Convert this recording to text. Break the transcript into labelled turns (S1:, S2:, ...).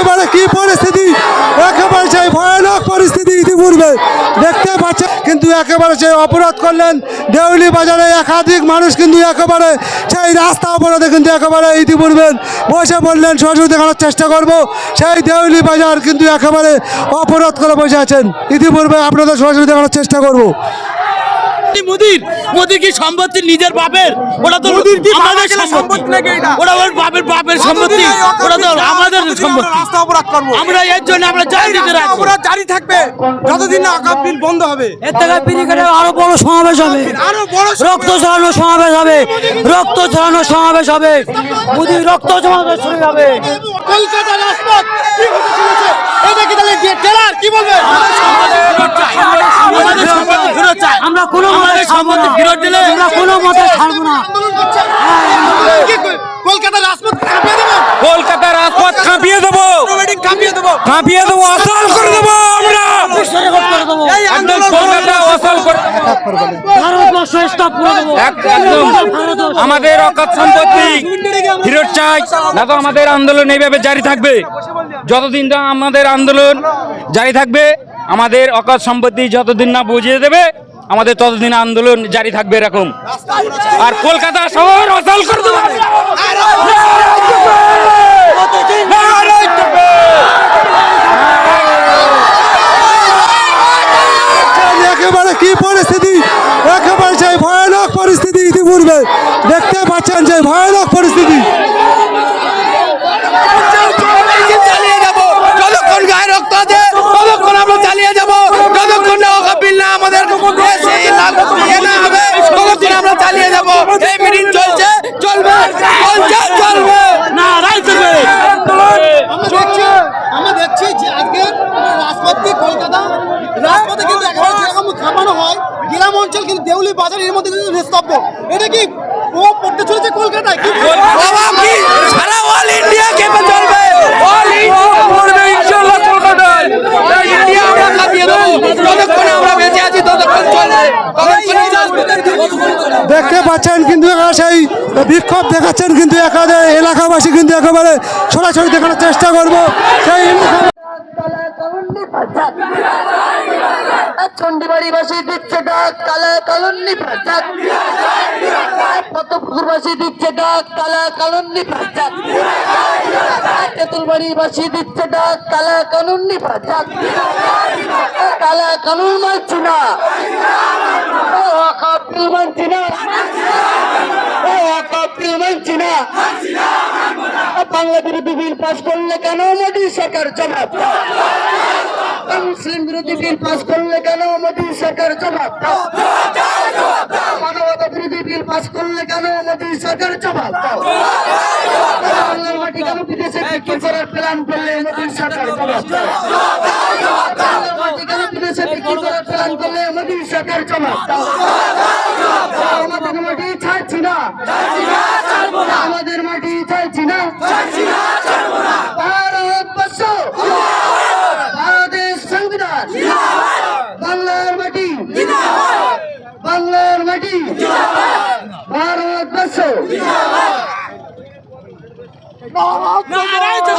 S1: একেবারে কি পরিস্থিতি? একেবারে সেই ভয়ানক পরিস্থিতি ইতিপূর্বে দেখতে পাচ্ছে। কিন্তু একেবারে সেই অপরাধ করলেন দেউলি বাজারে একাধিক মানুষ, কিন্তু একেবারে সেই রাস্তা অপরাধে কিন্তু একেবারে ইতিপূর্বে বসে বললেন সরাসরি দেখানোর চেষ্টা করব। সেই দেউলি বাজার কিন্তু একেবারে অপরাধ করে বসে আছেন। ইতিপূর্বে আপনাদের সরাসরি দেখানোর চেষ্টা করব।
S2: মোদির? মোদির কি সম্পত্তি নিজের বাপের? ওটা তো আমাদের সম্পত্তি। ওটা ওর বাপের বাপের সম্পত্তি। ওটা তো আমাদের সম্পত্তি।
S3: অপরাধ করব।
S2: আমরা এর জন্য আমরা চাই দিতে রাখব
S3: অপরাধ জারি থাকবে। যতদিন না বিল বন্ধ হবে।
S4: এর থেকে আরও বড় সমাবেশ হবে।
S3: আরও বড়
S4: রক্ত ঝরানো সমাবেশ হবে। রক্ত সমাবেশ হবে। মোদি রক্ত সমাবেশ শুরু হবে।
S3: কলকাতা রাজপথ কি হতে চলেছে? এটা কি তাহলে জেলার কি বলবে
S2: আমাদের সম্পত্তি ফেরত চাই
S4: আমরা কোনো
S2: আমাদের সম্পত্তি ফেরত দিলে
S4: আমরা কোনো মতে ছাড়বো না।
S3: আন্দোলন কলকাতা রাজপথ কাঁপিয়ে দেবো।
S5: কলকাতার রাজপথ কাঁপিয়ে দেবো।
S3: কাঁপিয়ে দেবো।
S5: কাঁপিয়ে দেবো অসল করে দেবো আমরা। একদম কলকাতা অসল করে
S4: ভারতবর্ষ স্টপ করে দেবো।
S5: একদম। আমাদের অকাত সম্পত্তি ফেরত চাই। না তো আমাদের আন্দোলন এইভাবে জারি থাকবে। যতদিন না আমাদের আন্দোলন জারি থাকবে আমাদের অকাত সম্পত্তি যতদিন না বুঝিয়ে দেবে আমাদের ততদিন আন্দোলন জারি থাকবে এরকম। আর কলকাতা শহর অচল করে দেবো
S1: পরিস্থিতি? একেবারে সেই ভয়ানক পরিস্থিতি দেখতে পাচ্ছেন যে ভয়ানক পরিস্থিতি
S3: চালিয়ে যাব যতক্ষণ গায়ে রক্ত আছে ততক্ষণ আমরা চালিয়ে যাব যতক্ষণ না ওকা বিল না আমাদের দেশে লাগু ইয়ে না হবে ততক্ষণ আমরা চালিয়ে যাব এই মিটিং চলছে চলবে চলছে চলবে
S2: না রায় চলবে
S3: আমরা দেখছি আমরা দেখছি যে আজকে রাজপথে কলকাতা রাজপথে কিন্তু একেবারে যেরকম ছাপানো হয় গ্রাম অঞ্চল কিন্তু দেউলি বাজার এর মধ্যে কিন্তু নিস্তব্ধ। এটা কি প্রভাব পড়তে চলেছে কলকাতায়? কি প্রভাব কি? সারা অল ইন্ডিয়া কেঁপে চলবে। অল ইন্ডিয়া
S5: পড়বে ইনশাআল্লাহ কলকাতায়।
S3: ইন্ডিয়া আমরা কাঁপিয়ে দেবো। যতক্ষণ আমরা বেঁচে আছি ততক্ষণ চলবে।
S1: দেখতে পাচ্ছেন কিন্তু সেই বিক্ষোভ দেখাচ্ছেন কিন্তু এখানে এলাকাবাসী কিন্তু একেবারে সরাসরি দেখানোর চেষ্টা করব। সেই
S6: চন্ডিবাড়িবাসী দিচ্ছে ডাক, কালা কালন্নি প্রজাক কত পুকুরবাসী দিচ্ছে ডাক, কালা কালন্নি প্রজাক তেঁতুলবাড়িবাসী দিচ্ছে ডাক, কালা কানুন্নি প্রজাক কালা কানুন মানছি না। আকাবিল মানছি না। আকাবিল মানছি না। বাংলা বিল পাস করলে কেন মোদী সরকার জবাব মুসলিম বিরোধী বিল পাস করলে কেন মোদী সরকার জবাব মানবতা বিরোধী বিল পাস করলে কেন মোদী সরকার জবাব প্ল্যান করলে সরকার কেন প্ল্যান করলে সরকার আমাদের মাটি ছাড়ছি না। আমাদের মাটি ছাড়ছি না ভারতবর্ষ ভারতের সংবিধান বাংলার মাটি বাংলার মাটি ভারতবর্ষ